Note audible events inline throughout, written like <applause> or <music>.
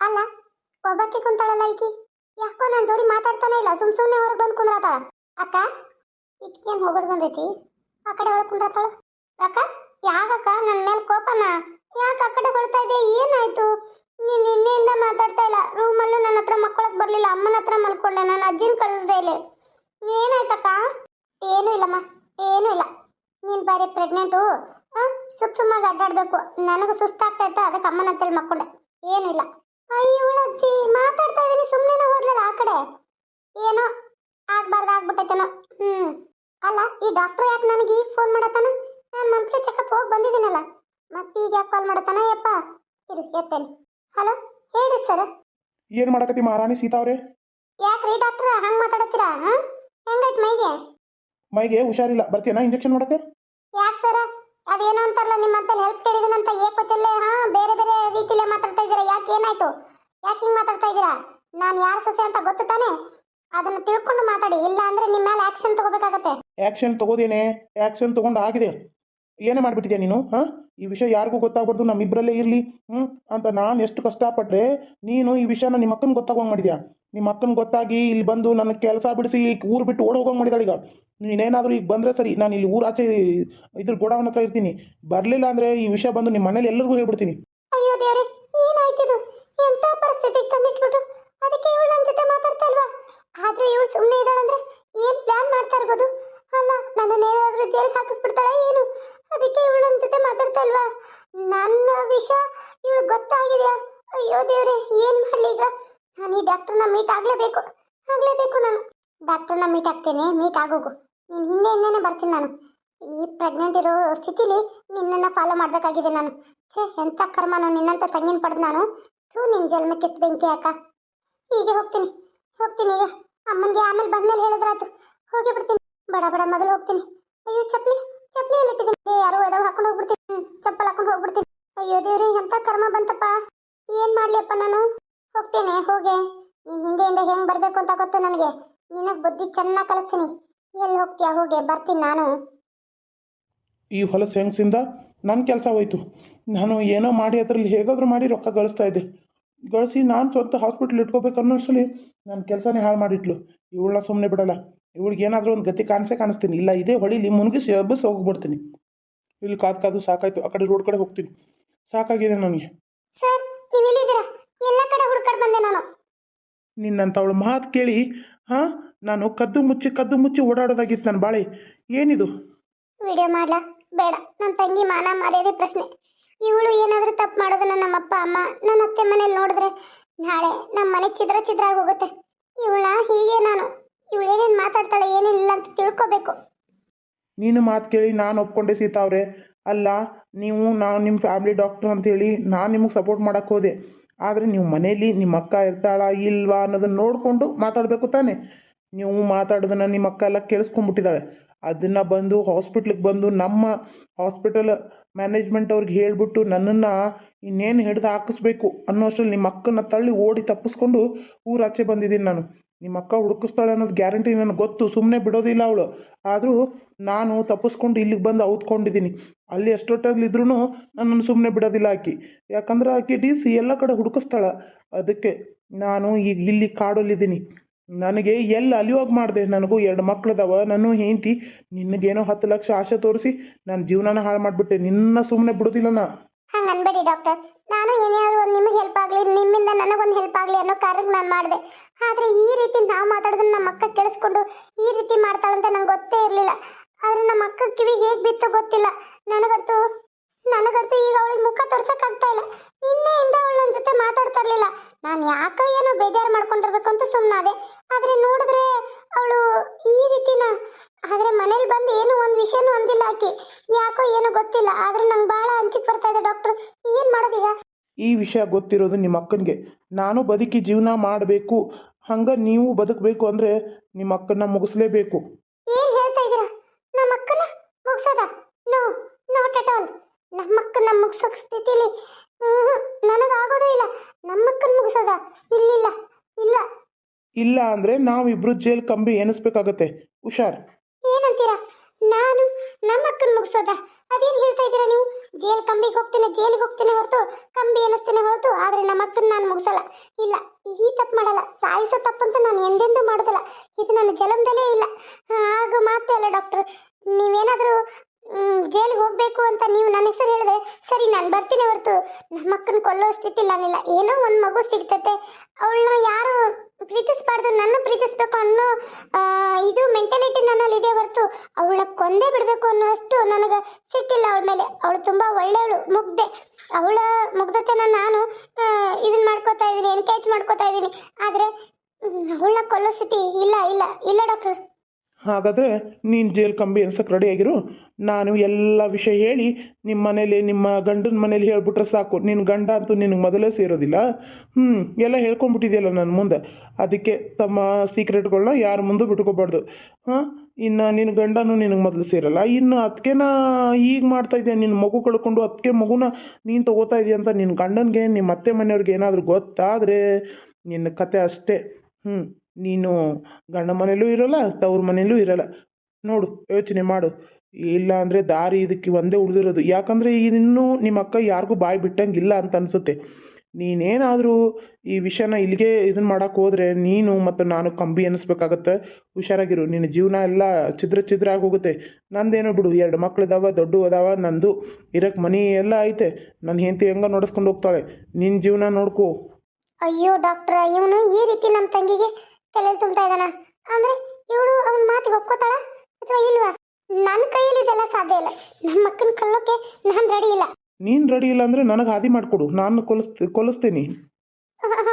ಅಲ್ಲ ಒಬ್ಬಕ್ಕೆ ಕುಂತಾಳಲ್ಲ ಈಕಿ. ಯಾಕೋ ನನ್ನ ಜೋಡಿ ಮಾತಾಡ್ತಾನೆ ಇಲ್ಲ, ಸುಮ್ ಸುಮ್ಮನೆ ಹೊರಗೆ ಬಂದು ಕುಂದ್ರಾತಾಳ. ಅಕ್ಕ, ಈಕಿ ಏನು ಹೋಗೋದು ಬಂದೈತಿ? ಆ ಕಡೆ ಒಳಗೆ ಕುಂದ್ರಾತಾಳ. ಅಕ್ಕ ಯಾಕಕ್ಕ ನನ್ನ ಮೇಲೆ ಕೋಪನ? ಯಾಕೆ ಆ ಕಡೆ ಹೊಳ್ತಾ ಇದೆ ಏನಾಯ್ತು? ನೀನು ನಿನ್ನೆಯಿಂದ ಮಾತಾಡ್ತಾ ಇಲ್ಲ. ರೂಮಲ್ಲೂ ನನ್ನ ಹತ್ರ ಮಕ್ಕಳಕ್ಕೆ ಬರಲಿಲ್ಲ. ಅಮ್ಮನ ಹತ್ರ ಮಲ್ಕೊಂಡೆ. ನಾನು ಅಜ್ಜಿನ ಕಳಿಸ್ದೆ ಇಲ್ಲಿ. ಏನಾಯ್ತಕ್ಕ? ಏನೂ ಇಲ್ಲಮ್ಮ. ಏನೂ ಇಲ್ಲ. ನೀನು ಬೇರೆ ಪ್ರೆಗ್ನೆಂಟು ಸುಮ್ ಸುಮ್ಮಾಗಿ ಅಡ್ಡಾಡಬೇಕು. ನನಗೆ ಸುಸ್ತಾಗ್ತಾ ಅದಕ್ಕೆ ಅಮ್ಮನ ಹತ್ರ ಮಕ್ಕೊಂಡೆ ಏನೂ ಇಲ್ಲ. ಅಜ್ಜಿ ಮಾತಾಡ್ತಾ ಇದ್ದೀನಿ ಸುಮ್ಮನೆ ಹೋದ್ಲಲ್ಲ ಆ ಕಡೆ. ಏನೋ ಆಗ್ಬಾರ್ದು ಆಗ್ಬಿಟ್ಟೈತೇನೋ ಹ್ಞೂ ಅಲ್ಲ ಈ ಡಾಕ್ಟರ್ ಯಾಕೆ ನನಗೆ ಈಗ ಫೋನ್ ಮಾಡತ್ತಾನ? ನಾನು ಮಂತ್ಲಿ ಚೆಕಪ್ ಹೋಗಿ ಬಂದಿದ್ದೀನಲ್ಲ. ಮತ್ತೆ ಈಗ ಯಾಕೆ ಕಾಲ್ ಮಾಡತ್ತಾನ? ಯಪ್ಪ. ಇರು ಎತ್ತೇನೆ. ಹಲೋ ಹೇಳಿ ಸರ್ ಏನು ಮಾಡಕತ್ತಿ ಮಹಾರಾಣಿ ಸೀತಾ ಅವರೇ? ಯಾಕ್ರಿ ಡಾಕ್ಟ್ರ ಹಂಗೆ ಮಾತಾಡತ್ತೀರಾ ಹಾಂ? ಹೆಂಗೈತೆ ಮೈಗೆ? ಮೈಗೆ ಹುಷಾರಿಲ್ಲ. ಬರ್ತೀನಾ ಇಂಜೆಕ್ಷನ್ ಮಾಡಕ್ಕೆ? ಯಾಕೆ ಸರ್ ಅದೇನೋ ಅಂತಾರಲ್ಲ, ನಿಮ್ಮ ಹತ್ತಲ್ಲಿ ಹೆಲ್ಪ್ ಕೇಳಿದೀನಂತ ಏಕೋಚಲ್ಲೇ ಹಾ, ಬೇರೆ ಬೇರೆ ರೀತಿಲೇ ಮಾತಾಡ್ತಾ ಇದ್ದೀರಾ? ಯಾಕೆ ಏನಾಯ್ತು? ಯಾಕೆ ಹಿಂಗೆ ಮಾತಾಡ್ತಾ ಇದ್ದೀರಾ? ನಾನು ಯಾರು ಸೊಸೆ ಅಂತ ಗೊತ್ತು ತಾನೇ? ಅದನ್ನ ತಿಳ್ಕೊಂಡು ಮಾತಾಡಿ ಇಲ್ಲ ಅಂದ್ರೆ ನಿಮ್ಮ ಮೇಲೆ ಆಕ್ಷನ್ ತಗೋಬೇಕಾಗತ್ತೆ. ಆ್ಯಕ್ಷನ್ ತಗೋದೇನೆ ಆ್ಯಕ್ಷನ್ ತಗೊಂಡು ಆಗಿದೆ. ಏನೇ ಮಾಡ್ಬಿಟ್ಟಿದ್ಯಾ ನೀನು, ಹಾಂ? ಈ ವಿಷಯ ಯಾರಿಗೂ ಗೊತ್ತಾಗ್ಬಾರ್ದು ನಮ್ಮಿಬ್ಬರಲ್ಲೇ ಇರಲಿ ಹ್ಞೂ ಅಂತ ನಾನು ಎಷ್ಟು ಕಷ್ಟಪಟ್ಟರೆ ನೀನು ಈ ವಿಷಯನ ನಿಮ್ಮ ಅಕ್ಕನ ಗೊತ್ತಾಗೋಂಗೆ ಮಾಡಿದ್ಯಾ? ನಿಮ್ಮ ಅಕ್ಕನ ಗೊತ್ತಾಗಿ ಇಲ್ಲಿ ಬಂದು ನನ್ನ ಕೆಲಸ ಬಿಡಿಸಿ ಊರು ಬಿಟ್ಟು ಓಡ್ ಹೋಗೋಂಗೆ ಮಾಡಿದಾಳೆ ಈಗ. ನೀನೇನಾದರೂ ಈಗ ಬಂದರೆ ಸರಿ, ನಾನು ಇಲ್ಲಿ ಊರ ಆಚೆ ಇದ್ರ ಗೋಡೌನ್ ಹತ್ರ ಇರ್ತೀನಿ. ಬರಲಿಲ್ಲ ಅಂದರೆ ಈ ವಿಷಯ ಬಂದು ನಿಮ್ಮ ಮನೇಲಿ ಎಲ್ಲರಿಗೂ ಹೇಳ್ಬಿಡ್ತೀನಿ. ಅಯ್ಯೋ ದೇವರೇ ಏನಾಯ್ತಿದು ಎಂತ ಪರಿಸ್ಥಿತಿಗೆ ತಂದಿಟ್ಬಿಟ್ಟು? ಅದಕ್ಕೆ ಇವಳು ನನ್ನ ಜೊತೆ ಮಾತಾಡ್ತಾ ಇಲ್ವಾ? ಇವಳು ಸುಮ್ಮನೆ ಏನು ಪ್ಲಾನ್ ಮಾಡ್ತಾ ಇರ್ಬೋದು? ಅಲ್ಲ ನನ್ನನ್ನು ಏನಾದರೂ ಜೈಲ್ಗೆ ಹಾಕಿಸ್ಬಿಡ್ತಾಳೆ ಏನು? ಅದಕ್ಕೆ ಇವಳು ನನ್ನ ಜೊತೆ ಮಾತಾಡ್ತಲ್ವಾ? ನನ್ನ ವಿಷಯ ಇವಳು ಗೊತ್ತಾಗಿದೆಯಾ? ಅಯ್ಯೋ ದೇವ್ರೆ, ಏನು ಮಾಡ್ಲಿ ಈಗ? ನಾನು ಈ ಡಾಕ್ಟರ್ನ ಮೀಟ್ ಆಗಲೇಬೇಕು. ಆಗಲೇಬೇಕು ನಾನು. ಡಾಕ್ಟರ್ನ ಮೀಟ್ ಆಗ್ತೇನೆ, ಮೀಟ್ ಆಗೋಗು. ನೀನು ಹಿಂದೆ ಹಿಂದೆನೇ ಬರ್ತೀನಿ ನಾನು. ಈ ಪ್ರೆಗ್ನೆಂಟ್ ಇರೋ ಸ್ಥಿತಿಲಿ ನಿನ್ನನ್ನು ಫಾಲೋ ಮಾಡಬೇಕಾಗಿದೆ ನಾನು. ಛೇ ಎಂಥ ಕರ್ಮ ನಾನು ನಿನ್ನಂಥ ತಂಗಿನ ಪಡೆದು ನಾನು? ಥೂ ನಿನ್ನ ಜನ್ಮಕ್ಕೆ ಎಷ್ಟು ಬೆಂಕಿ ಅಕ್ಕ ಹೀಗೆ ಹೋಗ್ತೀನಿ. ಹೋಗ್ತೀನಿ ಈಗ. ಅಮ್ಮನಿಗೆ ಆಮೇಲೆ ಬಂದ್ಮೇಲೆ ಹೇಳಿದ್ರಾಯ್ತು. ಹೋಗಿ ಬಿಡ್ತೀನಿ. ಬಡ ಬಡ, ಮೊದಲು ಹೋಗ್ತೀನಿ. ಅಯ್ಯೋ, ಚಪ್ಪಲಿ ಚಪ್ಪಲಿ ಎಲ್ಲಿ ಇಟ್ಟಿದ್ದೀನಿ? ಯಾರೋ ಅದಾವ ಹಾಕೊಂಡು ಹೋಗ್ಬಿಡ್ತೀನಿ. ಚಪ್ಪಲ್ ಹಾಕೊಂಡು ಹೋಗ್ಬಿಡ್ತೀನಿ. ಅಯ್ಯೋ ದೇವ್ರಿ ಎಂತ ಕರ್ಮ ಬಂತಪ್ಪ. ಏನು ಮಾಡಲಿಯಪ್ಪ ನಾನು? ಹೋಗ್ತೇನೆ, ಹೋಗೆ. ನೀನು ಹಿಂದೆಯಿಂದ ಹೆಂಗ್ ಬರ್ಬೇಕು ಅಂತ ಗೊತ್ತು ನನಗೆ. ನಿನಗೆ ಬುದ್ಧಿ ಚೆನ್ನಾಗಿ ಕಲಿಸ್ತೀನಿ. ಎಲ್ಲಿ ಹೋಗ್ತೀಯಾ? ಹೋಗೆ, ಬರ್ತೀನಿ ನಾನು. ಈ ಹೊಲಸು ಹೆಂಗಸಿಂದ? ನನ್ನ ಕೆಲಸ ಹೋಯ್ತು. ನಾನು ಏನೋ ಮಾಡಿ ಅದರಲ್ಲಿ ಹೇಗಾದರೂ ಮಾಡಿ ರೊಕ್ಕ ಗಳಿಸ್ತಾ ಇದ್ದೆ. ಗಳಿಸಿ ನಾನು ಸ್ವಂತ ಹಾಸ್ಪಿಟ್ಲ್ ಇಟ್ಕೋಬೇಕು ಅನ್ನೋಷ್ಟರಲ್ಲಿ ನನ್ನ ಕೆಲಸನೇ ಹಾಳು ಮಾಡಿಟ್ಲು. ಇವಳನ್ನ ಸುಮ್ಮನೆ ಬಿಡಲ್ಲ. ಇವಳಿಗೆ ಏನಾದರೂ ಒಂದು ಗತಿ ಕಾಣಿಸೇ ಕಾಣಿಸ್ತೀನಿ. ಇಲ್ಲ ಇದೇ ಹೊಳಿಲಿ ಮುನುಗಿಸಿ ಹಬ್ಬಸ್ ಹೋಗ್ಬಿಡ್ತೀನಿ. ಇಲ್ಲಿ ಕಾದು ಕಾದು ಸಾಕಾಯ್ತು. ಆ ಕಡೆ ರೋಡ್ ಕಡೆ ಹೋಗ್ತೀನಿ. ಸಾಕಾಗಿದೆ ನನಗೆ. ಸರ್ ನೀವು ಎಲ್ಲ ಕಡೆ ಹುಡ್ಕಾಡ್ ಬಂದೆ ನಾನು. ನಿನ್ನಂಥವಳು ಮಾತು ಕೇಳಿ ಹಾಂ? ನಾನು ಕದ್ದು ಮುಚ್ಚಿ ಕದ್ದು ಮುಚ್ಚಿ ಓಡಾಡೋದಾಗಿತ್ತು ನನ್ನ ಬಾಳೆ. ಏನಿದು? ವಿಡಿಯೋ ಮಾಡ್ಲಾ? ಬೇಡ. ನನ್ನ ತಂಗಿ ಮಾನ ಮಾಡೋದೇ ಪ್ರಶ್ನೆ. ಇವಳು ಏನಾದರೂ ತಪ್ಪು ಮಾಡೋದನ್ನ ನಮ್ಮಪ್ಪ ಅಮ್ಮ ನನ್ನ ಅತ್ತೆ ಮನೇಲಿ ನೋಡಿದ್ರೆ ನಾಳೆ ನಮ್ಮ ಮನೆ ಚಿದ್ರ ಚಿದ್ರ ಆಗೋಗುತ್ತೆ ಇವಳ ಹೀಗೆ ನಾನು. ಇವಳು ಏನೇನು ಮಾತಾಡ್ತಾಳೆ ಏನೇನಿಲ್ಲ ಅಂತ ತಿಳ್ಕೊಬೇಕು. ನೀನು ಮಾತು ಕೇಳಿ, ನಾನು ಒಪ್ಕೊಂಡೆ ಸೀತಾ ಅವರೇ. ಅಲ್ಲ, ನೀವು, ನಾನು ನಿಮ್ಮ ಫ್ಯಾಮಿಲಿ ಡಾಕ್ಟ್ರ್ ಅಂತೇಳಿ ನಾನು ನಿಮಗೆ ಸಪೋರ್ಟ್ ಮಾಡೋಕ್ಕೆ ಹೋದೆ. ಆದರೆ ನೀವು ಮನೇಲಿ ನಿಮ್ಮ ಅಕ್ಕ ಇರ್ತಾಳಾ ಇಲ್ವಾ ಅನ್ನೋದನ್ನ ನೋಡಿಕೊಂಡು ಮಾತಾಡಬೇಕು ತಾನೆ. ನೀವು ಮಾತಾಡೋದನ್ನು ನಿಮ್ಮ ಅಕ್ಕ ಎಲ್ಲ ಕೇಳಿಸ್ಕೊಂಡ್ಬಿಟ್ಟಿದ್ದಾಳೆ ಅದನ್ನು ಬಂದು ಹಾಸ್ಪಿಟ್ಲಿಗೆ ಬಂದು ನಮ್ಮ ಹಾಸ್ಪಿಟಲ್ ಮ್ಯಾನೇಜ್ಮೆಂಟ್ ಅವ್ರಿಗೆ ಹೇಳಿಬಿಟ್ಟು ನನ್ನನ್ನು ಇನ್ನೇನು ಹಿಡಿದು ಹಾಕಿಸ್ಬೇಕು ಅನ್ನೋಷ್ಟರಲ್ಲಿ ನಿಮ್ಮ ಅಕ್ಕನ ತಳ್ಳಿ ಓಡಿ ತಪ್ಪಿಸ್ಕೊಂಡು ಊರಾಚೆ ಬಂದಿದ್ದೀನಿ ನಾನು. ನಿಮ್ಮ ಅಕ್ಕ ಹುಡುಕಿಸ್ತಾಳೆ ಅನ್ನೋದು ಗ್ಯಾರಂಟಿ ನನಗೆ ಗೊತ್ತು ಸುಮ್ಮನೆ ಬಿಡೋದಿಲ್ಲ ಅವಳು. ಆದರೂ ನಾನು ತಪ್ಪಿಸ್ಕೊಂಡು ಇಲ್ಲಿಗೆ ಬಂದು ಔತ್ಕೊಂಡಿದ್ದೀನಿ. ಅಲ್ಲಿ ಎಷ್ಟೊತ್ತಾಗಲಿದ್ರೂ ನನ್ನನ್ನು ಸುಮ್ಮನೆ ಬಿಡೋದಿಲ್ಲ ಆಕಿ. ಯಾಕಂದ್ರೆ ಆಕೆ ಡಿ ಸಿ ಎಲ್ಲ ಕಡೆ ಹುಡುಕಿಸ್ತಾಳೆ. ಅದಕ್ಕೆ ನಾನು ಈಗ ಇಲ್ಲಿ ಕಾಡಲ್ಲಿದ್ದೀನಿ. ನನಗೆ ಎಲ್ಲಿ ಅಲಿಯೋಗಿ ಮಾಡಿದೆ? ನನಗೂ ಎರಡು ಮಕ್ಳದವ. ನಾನು ಹೆಂಡತಿ ನಿನಗೇನೋ ಹತ್ತು ಲಕ್ಷ ಆಸೆ ತೋರಿಸಿ ನನ್ನ ಜೀವನನ ಹಾಳು ಮಾಡಿಬಿಟ್ಟೆ. ನಿನ್ನ ಸುಮ್ಮನೆ ಬಿಡೋದಿಲ್ಲ ನಾ. ಹಂಗೆ ಅನ್ಬೇಡಿ ಡಾಕ್ಟರ್. ನಾನು ಏನಾದ್ರು ಒಂದು ನಿಮಗೆ ಹೆಲ್ಪ್ ಆಗಲಿ, ನಿಮ್ಮಿಂದ ನನಗೊಂದು ಹೆಲ್ಪ್ ಆಗಲಿ ಅನ್ನೋ ಕಾರಣಕ್ಕೆ ನಾನು ಮಾಡಿದೆ. ಆದರೆ ಈ ರೀತಿ ನಾವು ಮಾತಾಡೋದನ್ನ ನಮ್ಮ ಅಕ್ಕ ಕೇಳಿಸ್ಕೊಂಡು ಈ ರೀತಿ ಮಾಡ್ತಾಳಂತ ನಂಗೆ ಗೊತ್ತೇ ಇರಲಿಲ್ಲ. ಆದರೆ ನಮ್ಮ ಅಕ್ಕ ಕಿವಿ ಹೇಗೆ ಬಿತ್ತು ಗೊತ್ತಿಲ್ಲ. ನನಗಂತೂ ನನಗಂತೂ ಈಗ ಅವಳಿಗೆ ಮುಖ ತೋರ್ಸೋಕ್ಕಾಗ್ತಾ ಇಲ್ಲ. ನಿನ್ನೆಯಿಂದ ಅವಳು ನನ್ನ ಜೊತೆ ಮಾತಾಡ್ತಾ ಇರಲಿಲ್ಲ. ನಾನು ಯಾಕೋ ಏನೋ ಬೇಜಾರು ಮಾಡ್ಕೊಂಡಿರ್ಬೇಕು ಅಂತ ಸುಮ್ಮನಾದೆ ಆದರೆ ನೋಡಿದ್ರೆ ಅವಳು ಈ ರೀತಿನ ಆದರೆ ಮನೇಲಿ ಬಂದು ಏನು ಒಂದು ವಿಷಯನೂ ಅಂದಿಲ್ಲ ಆಕೆ. ಯಾಕೋ ಏನೋ ಗೊತ್ತಿಲ್ಲ. ಆದ್ರೆ ನಂಗೆ ಭಾಳ ಅಂಚಿಕ್ ಬರ್ತಾ ಇದೆ ಡಾಕ್ಟರ್. ಏನು ಮಾಡೋದೀಗ? ಈ ವಿಷಯ ಗೊತ್ತಿರೋದು ನಿಮ್ಮ ಅಕ್ಕನಿಗೆ. ನಾನು ಬದುಕಿ ಜೀವನ ಮಾಡಬೇಕು. ಹಂಗ ನೀವು ಬದುಕಬೇಕು ಅಂದರೆ ನಿಮ್ಮ ಅಕ್ಕನ ಮುಗಿಸ್ಲೇಬೇಕು. ಏನು ಹೇಳ್ತಾ ಇದೀರಾ? ನಮ್ಮ ಅಕ್ಕನ ಮುಗಿಸೋದ? ನೋ ನಾಟ್ ಅಟ್ ಆಲ್ ನಮ್ಮ ಅಕ್ಕನ ಮುಗಿಸೋ ಸ್ಥಿತಿಲಿ ನನಗಾಗೋದೇ ಇಲ್ಲ. ನಮ್ಮ ಅಕ್ಕನ ಮುಗಿಸೋದ? ಇಲ್ಲಿಲ್ಲ. ಇಲ್ಲ. ಇಲ್ಲ ಅಂದರೆ ನಾವಿಬ್ಬರು ಜೈಲ್ ಕಂಬಿ ಎನಿಸ್ಬೇಕಾಗತ್ತೆ ಹುಷಾರ್. ಏನಂತೀರಾ? ನಾನು ನಮ್ಮ ಅಕ್ಕನ ಮುಗಿಸೋದ? ಅದೇನು ಹೇಳ್ತಾ ಇದ್ದೀರಾ ನೀವು? ಜೇಲ್ ಕಂಬಿಗೆ ಹೋಗ್ತೇನೆ, ಜೇಲಿಗೆ ಹೋಗ್ತೇನೆ ಹೊರತು, ಕಂಬಿ ಅನ್ನಿಸ್ತೇನೆ ಹೊರತು, ಆದರೆ ನಮ್ಮ ಅಕ್ಕನ ನಾನು ಮುಗಿಸಲ್ಲ. ಇಲ್ಲ, ಈ ತಪ್ಪು ಮಾಡಲ್ಲ. ಸಾಯಿಸೋ ತಪ್ಪಂತ ನಾನು ಎಂದೆಂದೂ ಮಾಡೋದಿಲ್ಲ. ಇದು ನನ್ನ ಜಲಮದಲ್ಲೇ ಇಲ್ಲ. ಆಗ ಮಾತೇ ಅಲ್ಲ ಡಾಕ್ಟರ್. ನೀವೇನಾದರೂ ಜೈಲಿಗೆ ಹೋಗಬೇಕು ಅಂತ ನೀವು ನನ್ನ ಹೆಸರು ಹೇಳಿದ್ರೆ ಸರಿ, ನಾನು ಬರ್ತೀನಿ ಹೊರತು. ನಮ್ಮ ಅಕ್ಕನ ಕೊಲ್ಲೋ ಸ್ಥಿತಿ ನಾನಿಲ್ಲ ಏನೋ ಒಂದು ಮಗು ಸಿಗ್ತತೆ. ಅವಳನ್ನ ಯಾರು ಪ್ರೀತಿಸಬಾರ್ದು, ನನ್ನ ಪ್ರೀತಿಸ್ಬೇಕು ಅನ್ನೋ ಇದು ಮೆಂಟಾಲಿಟಿ ನನ್ನಲ್ಲಿ ಇದೆ ಹೊರತು. ಅವಳನ್ನ ಕೊಂದೇ ಬಿಡಬೇಕು ಅನ್ನೋಷ್ಟು ನನಗೆ ಸಿಟ್ಟಿಲ್ಲ ಅವಳ ಮೇಲೆ. ಅವಳು ತುಂಬ ಒಳ್ಳೆಯವಳು, ಮುಗ್ಧೆ. ಅವಳ ಮುಗ್ಧತೆನ ನಾನು ಇದನ್ನ ಮಾಡ್ಕೋತಾ ಇದ್ದೀನಿ ಎನ್ಕೇಜ್ ಮಾಡ್ಕೋತಾ ಇದ್ದೀನಿ. ಆದರೆ ಅವಳನ್ನ ಕೊಲ್ಲೋ ಸ್ಥಿತಿ ಇಲ್ಲ ಇಲ್ಲ. ಇಲ್ಲ ಡಾಕ್ಟರ್. ಹಾಗಾದರೆ ನೀನು ಜೇಲ್ ಕಂಬಿ ಎನ್ಸಕ್ಕೆ ರೆಡಿಯಾಗಿರು ನಾನು ಎಲ್ಲ ವಿಷಯ ಹೇಳಿ ನಿಮ್ಮ ಮನೇಲಿ, ನಿಮ್ಮ ಗಂಡನ ಮನೇಲಿ ಹೇಳ್ಬಿಟ್ರೆ ಸಾಕು. ನಿನ್ನ ಗಂಡ ಅಂತೂ ನಿನಗೆ ಮೊದಲೇ ಸೇರೋದಿಲ್ಲ. ಹ್ಞೂ ಎಲ್ಲ ಹೇಳ್ಕೊಂಬಿಟ್ಟಿದೆಯಲ್ಲ ನನ್ನ ಮುಂದೆ. ಅದಕ್ಕೆ ತಮ್ಮ ಸೀಕ್ರೆಟ್ಗಳನ್ನ ಯಾರ ಮುಂದೆ ಬಿಟ್ಕೋಬಾರ್ದು. ಹಾಂ? ಇನ್ನು ನಿನ್ನ ಗಂಡನೂ ನಿನಗೆ ಮೊದಲು ಸೇರಲ್ಲ. ಇನ್ನು ಅದಕ್ಕೆನ ಈಗ ಮಾಡ್ತಾ ನಿನ್ನ ಮಗು ಕಳ್ಕೊಂಡು ಅದಕ್ಕೆ ಮಗುನ ನೀನು ತಗೋತಾ ಇದೆಯಾ ಅಂತ ನಿನ್ನ ಗಂಡನಿಗೆ ನಿಮ್ಮ ಅತ್ತೆ ಮನೆಯವ್ರಿಗೆ ಏನಾದರೂ ಗೊತ್ತಾದರೆ ನಿನ್ನ ಕತೆ ಅಷ್ಟೇ. ಹ್ಞೂ ನೀನು ಗಂಡ ಮನೇಲೂ ಇರೋಲ್ಲ, ತವ್ರ ಮನೇಲೂ ಇರೋಲ್ಲ. ನೋಡು, ಯೋಚನೆ ಮಾಡು. ಇಲ್ಲ ಅಂದರೆ ದಾರಿ ಇದಕ್ಕೆ ಒಂದೇ ಉಳಿದಿರೋದು. ಯಾಕಂದರೆ ಇನ್ನೂ ನಿಮ್ಮ ಅಕ್ಕ ಯಾರಿಗೂ ಬಾಯಿ ಬಿಟ್ಟಂಗಿಲ್ಲ ಅಂತ ಅನಿಸುತ್ತೆ. ನೀನೇನಾದರೂ ಈ ವಿಷಯನ ಇಲ್ಲಿಗೆ ಇದನ್ನ ಮಾಡೋಕೆ ಹೋದರೆ ನೀನು ಮತ್ತು ನಾನು ಕಂಬಿ ಅನ್ನಿಸ್ಬೇಕಾಗತ್ತೆ. ಹುಷಾರಾಗಿರು. ನಿನ್ನ ಜೀವನ ಎಲ್ಲ ಛಿದ್ರ ಛಿದ್ರ ಆಗೋಗುತ್ತೆ ನಂದೇನೋ ಬಿಡು, ಎರಡು ಮಕ್ಳು ಇದಾವ, ದೊಡ್ಡ ಅದಾವ, ನಂದು ಇರಕ್ಕೆ ಮನೆ ಎಲ್ಲ ಐತೆ. ನನ್ನ ಹೆಂಡತಿ ಹೆಂಗ ನೋಡಿಸ್ಕೊಂಡು ಹೋಗ್ತಾಳೆ. ನಿನ್ನ ಜೀವನ ನೋಡ್ಕೋ. ಅಯ್ಯೋ ಡಾಕ್ಟ್ರ, ಇವನು ಈ ರೀತಿ ನಮ್ಮ ತಂಗಿಗೆ ತಲೆ ತುಂಬ್ತಾ ಇದ್ದಾನ? ಅಂದ್ರೆ ಇವಳು ಅವನ ಮಾತಿಗೆ ಒಪ್ಕೋತಾಳ ಅಥವಾ ಇಲ್ವಾ? ನನ್ನ ಕೈಯಲ್ಲಿ ಇದೆಲ್ಲ ಸಾಧ್ಯ ಇಲ್ಲ. ನಮ್ಮ ಅಕ್ಕನ ಕಳ್ಳೋಕೆ ನಾನು ರೆಡಿ ಇಲ್ಲ. ನೀನ್ ರೆಡಿ ಇಲ್ಲ ಅಂದ್ರೆ ನನಗೆ ಹಾದಿ ಮಾಡಿಕೊಡು. ನಾನು ಕೊಲಿಸ್ ಕೊಲಿಸ್ತೀನಿ.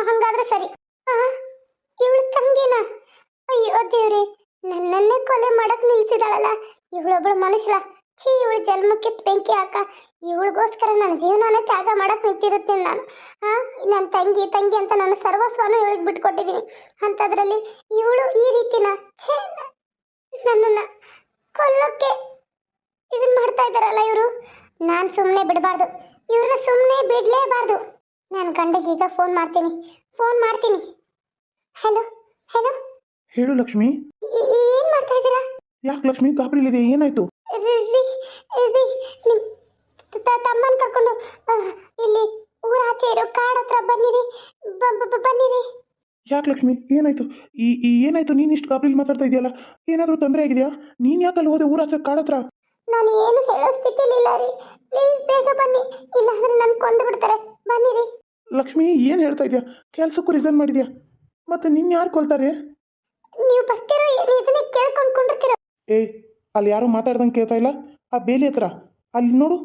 ಹಂಗಾದ್ರೆ ಸರಿ. ಇವಳು ತಂಗಿನ? ಅಯ್ಯೋ ದೇವ್ರಿ ನನ್ನನ್ನೇ ಕೊಲೆ ಮಾಡಕ್ ನಿಲ್ಸಿದಾಳಲ್ಲ. ಇವಳೊಬ್ಳು ಮನುಷ್ಯ ಛೀ ಇವಳು ಜನ್ಮಕ್ಕೆ ಬೆಂಕಿ ಹಾಕ. ಇವಳಿಗೋಸ್ಕರ ನನ್ನ ಜೀವನನೇ ತ್ಯಾಗ ಮಾಡಕ್ ನಿಂತಿರುತ್ತೇನೆ ನಾನು. ಹಾ ನನ್ನ ತಂಗಿ ತಂಗಿ ಅಂತ ನನ್ನ ಸರ್ವಸ್ವನೂ ಇವಳಿಗೆ ಬಿಟ್ಕೊಟ್ಟಿದ್ದೀನಿ ಅಂಥದ್ರಲ್ಲಿ ಇವಳು ಈ ರೀತಿನ ಛೇ ನನ್ನನ್ನ ಕೊಲ್ಲೋಕ್ಕೆ ಇದನ್ನ ಮಾಡ್ತಾ ಇದ್ದಾರಲ್ಲ ಇವರು? ನಾನು ಸುಮ್ಮನೆ ಬಿಡಬಾರ್ದು. ಇವ್ರನ್ನ ಸುಮ್ಮನೆ ಬಿಡಲೇಬಾರ್ದು. ನಾನು ಗಂಡಗೆ ಈಗ ಫೋನ್ ಮಾಡ್ತೀನಿ. ಫೋನ್ ಮಾಡ್ತೀನಿ. Hello hello? ಹೇಳು ಲಕ್ಷ್ಮಿ. ಏನು ಮಾಡ್ತಾ ಇದ್ದೀರಾ? ಯಾಕೆ ಲಕ್ಷ್ಮಿ ಕಾಪಿಲಿದೆ ಏನಾಯ್ತು? ತಮ್ಮನ್ ಕರ್ಕೊಂಡು ಇಲ್ಲಿ ಊರ ಆಚೆ ಇರೋ ಕಾಡ ಹತ್ರ ಬನ್ನಿರಿ. ಬನ್ನಿರಿ. ಯಾಕೆ ಲಕ್ಷ್ಮಿ? ಏನಾಯ್ತು? ಈ ಈ ಏನಾಯ್ತು? ನೀನು ಇಷ್ಟು ಗಾಬರಿಲಿ ಮಾತಾಡ್ತಾ ಇದೆಯಲ್ಲ? ಏನಾದರೂ ತೊಂದರೆ ಆಗಿದೆಯಾ? ನೀನು ಯಾಕೆ ಅಲ್ಲಿ ಹೋದೆ ಊರ ಹತ್ರ ಕಾಡ ಹತ್ರ? ನಾನು ಏನು ಹೇಳೋ ಸ್ಥಿತಿಲಿಲ್ಲ ರೀ. ಪ್ಲೀಸ್ ಬೇಗ ಬನ್ನಿ. ಇಲ್ಲಾಂದ್ರೆ ನನ್ನ ಕೊಂದು ಬಿಡ್ತಾರೆ. ಬನ್ನಿರಿ. ಲಕ್ಷ್ಮಿ ಏನು ಹೇಳ್ತಾ ಇದೆಯಾ? ಕೆಲಸಕ್ಕೂ ರಿಸನ್ ಮಾಡಿದ್ಯಾ? ಮತ್ತೆ ನಿನ್ನ ಯಾರು ಕೊಲ್ತಾರೆ? ನೀವು ಬರ್ತಿರೋ ಇದನ್ನೇ ಕೇಳ್ಕೊಂಡು ಕೊಂಡಿರ್ತೀರೋ ಏ ಅಲ್ಲಿ ಯಾರು ಮಾತಾಡ್ದಂಗೆ ಕೇಳ್ತಾ ಇಲ್ಲ? ಆ ಬೇಲಿ ಹತ್ರ. ಅಲ್ಲಿ ನೋಡು.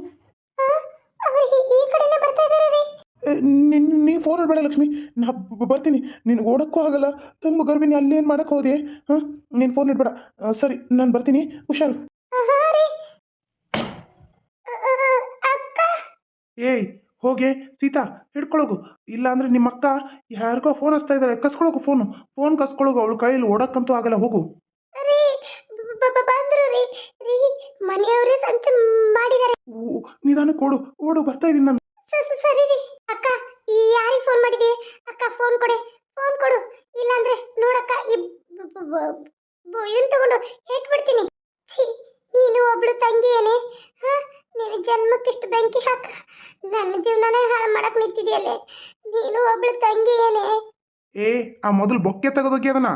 ನೀ ಫೋನ್ ಬೇಡ ಲಕ್ಷ್ಮಿ. ನಾ ಬರ್ತೀನಿ. ನಿನಗೆ ಓಡೋಕ್ಕೂ ಆಗಲ್ಲ. ತುಂಬ ಗರ್ಭಿಣಿ ಅಲ್ಲಿ ಏನು ಮಾಡೋಕ್ಕೆ ಹೋದೆ? ಹಾಂ? ನೀನು ಫೋನ್ ಇಡ್ಬೇಡ. ಸರಿ ನಾನು ಬರ್ತೀನಿ. ಹುಷಾರು. ಏಯ್ ಹೋಗಿ. ಸೀತಾ ಹಿಡ್ಕೊಳಗು. ಇಲ್ಲ ಅಂದ್ರೆ ನಿಮ್ಮ ಅಕ್ಕ ಯಾರಿಗೋ ಫೋನ್ ಹಚ್ತಾ ಇದ್ದಾರೆ ಕಸ್ಕೊಳಗು ಫೋನು ಫೋನ್ ಕಸ್ಕೊಳಗು. ಅವಳು ಕೈಯಲ್ಲಿ ಓಡಕ್ಕಂತೂ ಆಗಲ್ಲ. ಹೋಗು. ಬಂದ್ರು ರೀ. ರೀ ಮನೆಯವರೇ ಸಂಚ ಮಾಡಿದ್ದಾರೆ. ನಿಧಾನ ಕೊಡು. ಓಡು ಬರ್ತಾ ಇದ್ದೀನಿ ನಾನು. ಸರಿ ರೀ. ಅಕ್ಕ ಈ ಯಾರಿಗೆ ಫೋನ್ ಮಾಡಿದೆ? ಅಕ್ಕ ಫೋನ್ ಕೊಡೆ. ಫೋನ್ ಕೊಡು. ಇಲ್ಲಾಂದ್ರೆ ನೋಡಕ್ಕ ಈ ಬ- ತಗೊಂಡು? ಬಿಡ್ತೀನಿ ಛೀ ನೀನು ಒಬ್ಳು ತಂಗಿಯೇನೆ. ಹಾ ನೀನು ಜನ್ಮಕ್ಕಿಷ್ಟು ಬೆಂಕಿ ಹಾಕ. ನನ್ನ ಜೀವನನೇ ಹಾಳು ಮಾಡಕ್ ನಿಂತಿದೆಯಲ್ಲೇ. ನೀನು ಒಬ್ಳು ತಂಗಿ ಏನೇ ಏ ಆ ಮೊದಲು ಬೊಕ್ಕೆ ತೆಗೆದೋಗಿ ಅದನ್ನ.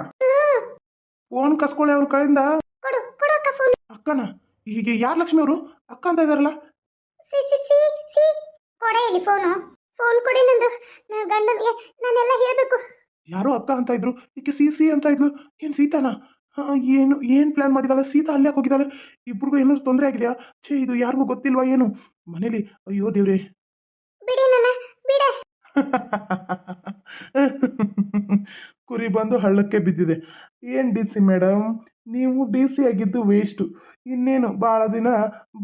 ಫೋನ್ ಕಸ್ಕೊಳ್ಳಿ ಅವ್ರ ಕಡೆಯಿಂದ ಕೊಡು ಕೊಡು ಅಕ್ಕ ಫೋನ್ ಅಕ್ಕನ? ಈಗ ಯಾರು ಲಕ್ಷ್ಮಿ ಅವರು? ಅಕ್ಕ ಅಂತ ಇದಾರಲ್ಲ? ಸಿ ಸಿ ಸಿ ಸಿ. ಕೊಡೆ ಇಲ್ಲಿ ಫೋನು. ಫೋನ್ ಕೊಡಿ ನಂದು. ನನ್ನ ಗಂಡನಿಗೆ ನಾನೆಲ್ಲ ಹೇಳಬೇಕು. ಯಾರೋ ಅಕ್ಕ ಅಂತ ಇದ್ರು ಈಕೆ ಸಿ ಸಿ ಅಂತ ಇದ್ಲು. ಏನು ಸೀತಾನ? ಏನು ಏನು ಪ್ಲಾನ್ ಮಾಡಿದಾಳೆ? ಸೀತಾ ಅಲ್ಲೇ ಹೋಗಿದ್ದಾಳೆ ಇಬ್ರಿಗೂ ಏನೋ ತೊಂದರೆ ಆಗಿದೆಯಾ? ಛೇ ಇದು ಯಾರಿಗೂ ಗೊತ್ತಿಲ್ವಾ ಏನು? ಮನೇಲಿ ಅಯ್ಯೋ ದೇವ್ರೇ. ಬಿಡಿ ನನ್ನ ಬಿಡ. <laughs> ಕುರಿ ಬಂದು ಹಳ್ಳಕ್ಕೆ ಬಿದ್ದಿದೆ. ಏನು ಡಿ ಸಿ ಮೇಡಮ್ ನೀವು ಡಿ ಸಿ ಆಗಿದ್ದು ವೇಸ್ಟು. ಇನ್ನೇನು ಭಾಳ ದಿನ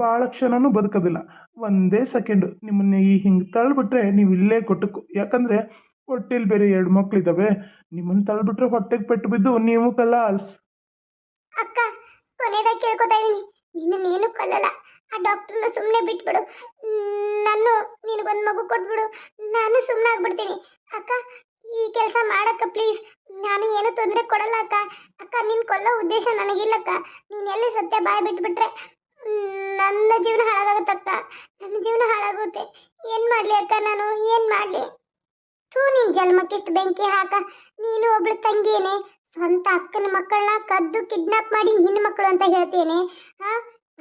ಭಾಳ ಕ್ಷಣನೂ ಬದುಕೋದಿಲ್ಲ. ಒಂದೇ ಸೆಕೆಂಡು. ನಿಮ್ಮನ್ನ ಈ ಹಿಂಗೆ ತಳ್ಳಿಬಿಟ್ರೆ ನೀವು ಇಲ್ಲೇ ಕೊಟ್ಟಕ್ಕು ಯಾಕಂದರೆ ಹೊಟ್ಟೆಲಿ ಬೇರೆ ಎರಡು ಮಕ್ಕಳಿದ್ದಾವೆ ನಿಮ್ಮನ್ನು ತಳ್ಳಿಬಿಟ್ರೆ ಹೊಟ್ಟೆಗೆ ಪೆಟ್ಟು ಬಿದ್ದು ನೀವು ಕಲಾಸ್ ಅಕ್ಕ ಕೊನೆಯದಾಗಿ ಕೇಳ್ಕೊತಾ ಇದೀನಿ ನಿನ್ನನ್ನೇನು ಕೊಲ್ಲಲ್ಲ. ಆ ಡಾಕ್ಟರ್ನ ಸುಮ್ಮನೆ ಬಿಟ್ಬಿಡು. ನಾನು ನಾನು ನಿನಗೊಂದು ಮಗು ಕೊಟ್ಬಿಡು. ನಾನು ಸುಮ್ಮನೆ ಆಗ್ಬಿಡ್ತೀನಿ. ಅಕ್ಕ, ಈ ಕೆಲಸ ಮಾಡಕ್ಕ ಪ್ಲೀಸ್ ನಾನು ಏನು ತೊಂದರೆ ಕೊಡಲ್ಲ ಅಕ್ಕ. ಅಕ್ಕ, ನೀನು ಕೊಲ್ಲೋ ಉದ್ದೇಶ ನನಗಿಲ್ಲಕ್ಕ. ನೀನು ಎಲ್ಲಿ ಸತ್ಯ ಬಾಯ್ ಬಿಟ್ಬಿಟ್ರೆ? ನನ್ನ ಜೀವನ ಹಾಳಾಗತ್ತಕ್ಕ ನನ್ನ ಜೀವನ ಹಾಳಾಗುತ್ತೆ. ಏನು ಮಾಡಲಿ ಅಕ್ಕ ನಾನು? ಏನು ಮಾಡಲಿ? ನಿನ್ ಜನ್ಮಕ್ಕಿಷ್ಟು ಬೆಂಕಿ ಹಾಕ. ನೀನು ಒಬ್ಳು ತಂಗಿಯೇನೆ. ಸ್ವಂತ ಅಕ್ಕನ ಮಕ್ಕಳನ್ನ ಕದ್ದು ಕಿಡ್ನಾಪ್ ಮಾಡಿ ನಿನ್ನ ಮಕ್ಕಳು ಅಂತ ಹೇಳ್ತೇನೆ ಹಾ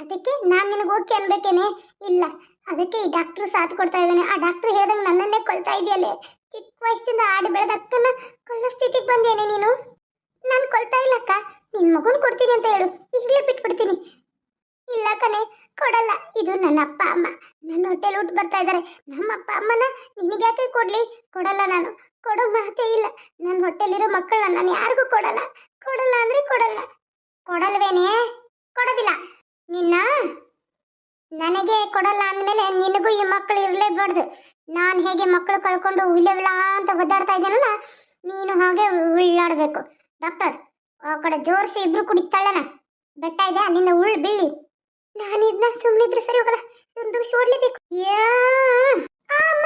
ಅದಕ್ಕೆ ನಾನು ನಿನಗೆ ಓಕೆ ಅನ್ಬೇಕೇನೆ? ಇಲ್ಲ. ಅದಕ್ಕೆ ಈ ಡಾಕ್ಟ್ರು ಸಾಥ್ ಕೊಡ್ತಾ ಇದ್ದಾನೆ. ಆ ಡಾಕ್ಟ್ರು ಹೇಳ್ದಂಗೆ ನನ್ನನ್ನೇ ಕೊಲ್ತಾ ಇದೆಯಲ್ಲೇ? ಚಿಕ್ಕ ವಯಸ್ಸಿಂದ ಆಡಿ ಬೆಳೆದ ಅಕ್ಕನ ಕೊಲ್ಲೋ ಸ್ಥಿತಿಗೆ ಬಂದೇನೆ ನೀನು? ನಾನು ಕೊಲ್ತಾ ಇಲ್ಲ ಅಕ್ಕ. ನಿನ್ನ ಮಗುನ ಕೊಡ್ತೀನಿ ಅಂತ ಹೇಳು. ಈಗಲೇ ಬಿಟ್ಬಿಡ್ತೀನಿ. ಇಲ್ಲ ಕಣೆ, ಕೊಡಲ್ಲ. ಇದು ನನ್ನ ಅಪ್ಪ ಅಮ್ಮ. ನನ್ನ ಹೋಟೆಲ್ ಊಟ ಬರ್ತಾ ಇದ್ದಾರೆ ನಮ್ಮ ಅಪ್ಪ ಅಮ್ಮನ ನಿನಗ್ಯಾಕೆ ಕೊಡಲಿ ಕೊಡ್ಲಿ? ಕೊಡಲ್ಲ ನಾನು. ಕೊಡೋ ಮಾತೇ ಇಲ್ಲ. ನನ್ನ ಹೊಟ್ಟೆಲಿರೋ ಮಕ್ಕಳನ್ನ ನಾನು ಯಾರಿಗೂ ಕೊಡಲ್ಲ. ಕೊಡಲ್ಲ ಅಂದ್ರೆ ಕೊಡಲ್ಲ. ಕೊಡಲ್ವೇನೆ? ಕೊಡೋದಿಲ್ಲ. ನಿನ್ನ? ನನಗೆ ಕೊಡಲ್ಲ ಅಂದಮೇಲೆ ನಿನಗೂ ಈ ಮಕ್ಕಳು ಇರಲೇಬಾರ್ದು ನಾನು ಹೇಗೆ ಮಕ್ಕಳು ಕಳ್ಕೊಂಡು ವಿಲ ಅಂತ ಒದ್ದಾಡ್ತಾ ಇದ್ದೀನಲ್ಲ ನೀನು ಹಾಗೆ ಉಳ್ಳಾಡಬೇಕು ಡಾಕ್ಟರ್ ಆ ಕಡೆ ಜೋರಿಸಿ ಇಬ್ರು ಕುಡಿತಾಳಣ ಬೆಟ್ಟ ಇದೆ ಅಲ್ಲಿಂದ ಉಳ್ ಬೀಳಿ. ನಾನು ಇದನ್ನ ಸುಮ್ಮನೆ ಇದ್ರೆ ಸರಿ ಹೋಗಲ್ಲ. ಓಡ್ಲೇಬೇಕು. ಯಾ! ಅಮ್ಮ!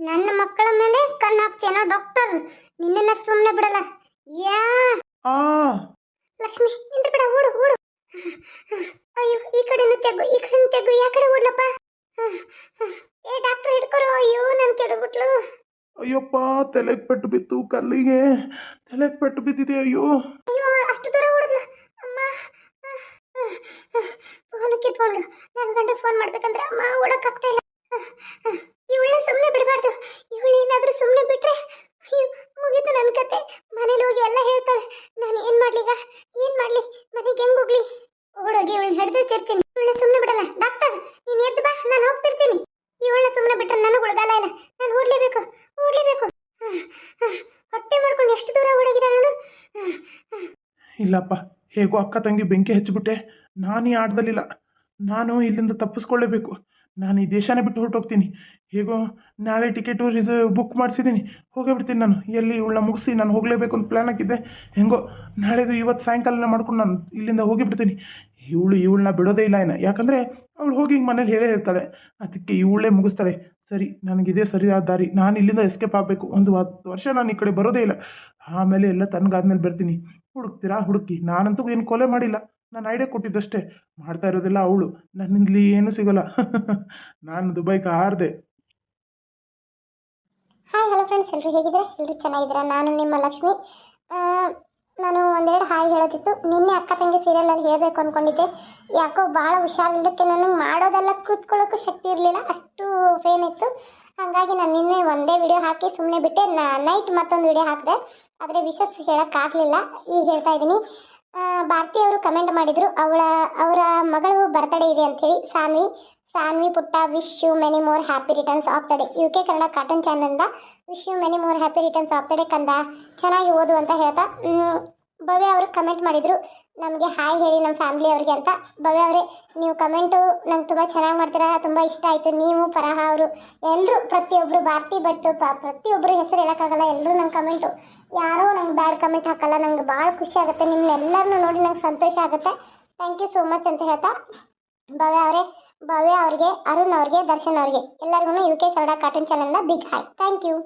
ನನ್ನ ಮಕ್ಕಳ ಮೇಲೆ ಕಣ್ಣು ಹಾಕ್ತೇನೋ ಡಾಕ್ಟರ್? ನಿನ್ನನ್ನ ಸುಮ್ಮನೆ ಬಿಡಲ್ಲ. ಯಾ! ಲಕ್ಷ್ಮಿ ನಿಂತು ಬಿಡ ಓಡು ಓಡು. ಕಡೆನೂ ತೆಗು ಈ ಕಡೆನೂ ತೆಗು ಯಾ ಕಡೆ ಓಡ್ಲಪ್ಪ? ಏ ಡಾಕ್ಟರ್ ಹಿಡ್ಕೊರು ಅಯ್ಯೋ ನಾನು ಕೆಡಬಿಟ್ಲು. ಅಯ್ಯಪ್ಪ ತಲೆಗೆ ಪೆಟ್ಟು ಬಿತ್ತು ಕಲ್ಲಿಗೆ. ತಲೆಗೆ ಪೆಟ್ಟು ಬಿದ್ದಿದೆ ಅಯ್ಯೋ. ಅಯ್ಯೋ ಅಷ್ಟು ದೂರ ಓಡಿದ್ನ ಅಮ್ಮ ಫೋನ್ ಕಿತ್ಕೊಂಡು ನನ್ನ ಗಂಡ ಫೋನ್ ಮಾಡ್ಬೇಕಂದ್ರೆ ಅಮ್ಮ ಓಡಕ್ಕಾಗ್ತಾ ಇಲ್ಲ ಇವಳನ್ನ ಸುಮ್ಮನೆ ಬಿಡಬಾರ್ದು ಇವಳು ಏನಾದರೂ ಸುಮ್ಮನೆ ಬಿಟ್ರೆ ಅಯ್ಯೋ ಮುಗೀತು ನನ್ನ ಕತೆ ಮನೇಲಿ ಹೋಗಿ ಎಲ್ಲ ಹೇಳ್ತಾಳೆ ನಾನು ಏನು ಮಾಡ್ಲೀಗ ಏನು ಮಾಡಲಿ ಮನೆಗೆ ಹೆಂಗ್ ಹೋಗ್ಲಿ ಓಡೋಗಿ ಇವಳನ್ನ ಹಿಡ್ದು ತಿರ್ತೀನಿ ಇವಳನ್ನ ಸುಮ್ಮನೆ ಬಿಡಲ್ಲ ಡಾಕ್ಟರ್ ನೀನು ಎದ್ದು ಬಾ ನಾನು ಹೋಗ್ತಿರ್ತೀನಿ ಇವಳನ್ನ ಸುಮ್ಮನೆ ಬಿಟ್ಟರೆ ನನಗೆ ಉಳ್ಗಾಲ ಇಲ್ಲ ನಾನು ಓಡ್ಲೇಬೇಕು ಓಡ್ಲೇಬೇಕು ಹೊಟ್ಟೆ ಮಾಡ್ಕೊಂಡು ಎಷ್ಟು ದೂರ ಓಡೋಗಿದೆ ನೋಡು ಇಲ್ಲಪ್ಪ ಹೇಗೋ ಅಕ್ಕ ತಂಗಿ ಬೆಂಕಿ ಹಚ್ಚಿಬಿಟ್ಟೆ. ನಾನು ಈ ಆಟದಲ್ಲಿಲ್ಲ. ನಾನು ಇಲ್ಲಿಂದ ತಪ್ಪಿಸ್ಕೊಳ್ಳೇಬೇಕು. ನಾನು ಈ ದೇಶನೇ ಬಿಟ್ಟು ಹೊರಟೋಗ್ತೀನಿ. ಹೇಗೋ ನಾಳೆ ಟಿಕೆಟು ರಿಸರ್ವ್ ಬುಕ್ ಮಾಡಿಸಿದ್ದೀನಿ. ಹೋಗೇ ಬಿಡ್ತೀನಿ ನಾನು. ಎಲ್ಲಿ ಇವಳನ್ನ ಮುಗಿಸಿ ನಾನು ಹೋಗಲೇಬೇಕು ಅಂತ ಪ್ಲ್ಯಾನ್ ಹಾಕಿದ್ದೆ. ಹೆಂಗೋ ನಾಳೆದು ಇವತ್ತು ಸಾಯಂಕಾಲನ ಮಾಡ್ಕೊಂಡು ನಾನು ಇಲ್ಲಿಂದ ಹೋಗಿ ಬಿಡ್ತೀನಿ. ಇವಳು ಇವಳನ್ನ ಬಿಡೋದೇ ಇಲ್ಲ ಏನ ಯಾಕಂದರೆ ಅವಳು ಹೋಗಿ ಹಿಂಗೆ ಮನೇಲಿ ಹೇಳೇ ಇರ್ತಾಳೆ ಅದಕ್ಕೆ ಇವಳೇ ಮುಗಿಸ್ತಾಳೆ ಸರಿ, ನನಗಿದೇ ಸರಿಯಾದ ದಾರಿ. ನಾನು ಇಲ್ಲಿಂದ ಎಸ್ಕೇಪ್ ಆಗಬೇಕು. ಒಂದು ಹತ್ತು ವರ್ಷ ನಾನು ಈ ಕಡೆ ಬರೋದೇ ಇಲ್ಲ. ಆಮೇಲೆ ಎಲ್ಲ ತನಗಾದ್ಮೇಲೆ ಬರ್ತೀನಿ. ಹುಡುಕ್ತೀರಾ? ಹುಡುಕಿ. ನಾನಂತೂ ಏನು ಕೊಲೆ ಮಾಡಿಲ್ಲ. ನಾನು ಐಡಿಯಾ ಕೊಟ್ಟಿದ್ದಷ್ಟೇ. ಮಾಡ್ತಾ ಇರೋದಿಲ್ಲ ಅವಳು. ನನ್ನಿಂದಲಿ ಏನೂ ಸಿಗೋಲ್ಲ. <laughs> ನಾನು ದುಬೈಗೆ ಹಾರದೆ. ಹಾಯ್ ಹಲೋ ಫ್ರೆಂಡ್ಸ್ ಎಲ್ಲರೂ ಹೇಗಿದ್ದಾರೆ? ಎಲ್ಲರೂ ಚೆನ್ನಾಗಿದ್ದೀರಾ? ನಾನು ನಿಮ್ಮ ಲಕ್ಷ್ಮಿ. ನಾನು ಒಂದೆರಡು ಹಾಯ್ ಹೇಳೋದಿತ್ತು. ನಿನ್ನೆ ಅಕ್ಕ ತಂಗಿ ಸೀರಿಯಲಲ್ಲಿ ಹೇಳಬೇಕು ಅಂದ್ಕೊಂಡಿದ್ದೆ ಯಾಕೋ ಭಾಳ ಹುಷಾರಿಲ್ಲದಕ್ಕೆ ನನಗೆ ಮಾಡೋದೆಲ್ಲ ಕೂತ್ಕೊಳ್ಳೋಕ್ಕೂ ಶಕ್ತಿ ಇರಲಿಲ್ಲ. ಅಷ್ಟು ಫೇನ್ ಇತ್ತು. ಹಾಗಾಗಿ ನಾನು ನಿನ್ನೆ ಒಂದೇ ವಿಡಿಯೋ ಹಾಕಿ ಸುಮ್ಮನೆ ಬಿಟ್ಟೆ. ನೈಟ್ ಮತ್ತೊಂದು ವಿಡಿಯೋ ಹಾಕಿದೆ. ಆದರೆ ವಿಶಸ್ ಹೇಳೋಕ್ಕಾಗಲಿಲ್ಲ. ಈಗ ಹೇಳ್ತಾ ಇದ್ದೀನಿ. ಭಾರತಿ ಅವರು ಕಮೆಂಟ್ ಮಾಡಿದರು, ಅವಳ, ಅವರ ಮಗಳು ಬರ್ತಡೇ ಇದೆ ಅಂಥೇಳಿ, ಸಾನ್ವಿ. ಸಾನ್ವಿ ಪುಟ್ಟ wish you many more happy returns of the day U K Kannada cartoon ಚಾನಲ್ನಿಂದ wish you many more happy returns of the day ಕಂದ. ಚೆನ್ನಾಗಿ ಓದು ಅಂತ ಹೇಳ್ತಾ ಭವ್ಯ ಅವರು ಕಮೆಂಟ್ ಮಾಡಿದರು. ನಮಗೆ ಹಾಯ್ ಹೇಳಿ ನಮ್ಮ ಫ್ಯಾಮಿಲಿ ಅವ್ರಿಗೆ ಅಂತ. ಭವ್ಯ ಅವರೇ, ನೀವು ಕಮೆಂಟು ನಂಗೆ ತುಂಬ ಚೆನ್ನಾಗಿ ಮಾಡ್ತೀರಾ, ತುಂಬ ಇಷ್ಟ ಆಯಿತು. ನೀವು, ಪರಹ ಅವರು ಎಲ್ಲರೂ ಪ್ರತಿಯೊಬ್ಬರು ಭಾರತಿ ಭಟ್ಟು ಪ ಪ್ರತಿಯೊಬ್ಬರು ಹೆಸರು ಹೇಳೋಕ್ಕಾಗಲ್ಲ ಎಲ್ಲರೂ ನಂಗೆ ಕಮೆಂಟು ಯಾರೋ ನಂಗೆ ಬ್ಯಾಡ್ ಕಮೆಂಟ್ ಹಾಕಲ್ಲ, ನಂಗೆ ಭಾಳ ಖುಷಿ ಆಗುತ್ತೆ. ನಿಮ್ಮನ್ನೆಲ್ಲರನ್ನೂ ನೋಡಿ ನಂಗೆ ಸಂತೋಷ ಆಗುತ್ತೆ. ಥ್ಯಾಂಕ್ ಯು ಸೋ ಮಚ್ ಅಂತ ಹೇಳ್ತಾ, ಭವ್ಯ ಅವರೇ ಭವ್ಯ ಅವ್ರಿಗೆ, ಅರುಣ್ ಅವ್ರಿಗೆ, ದರ್ಶನ್ ಅವ್ರಿಗೆ ಎಲ್ಲರಿಗೂ ಯು ಕೆ ಕನ್ನಡ ಕಾರ್ಟೂನ್ ಚಾನಲ್ನ ಬಿಗ್ ಹೈ ಥ್ಯಾಂಕ್ ಯು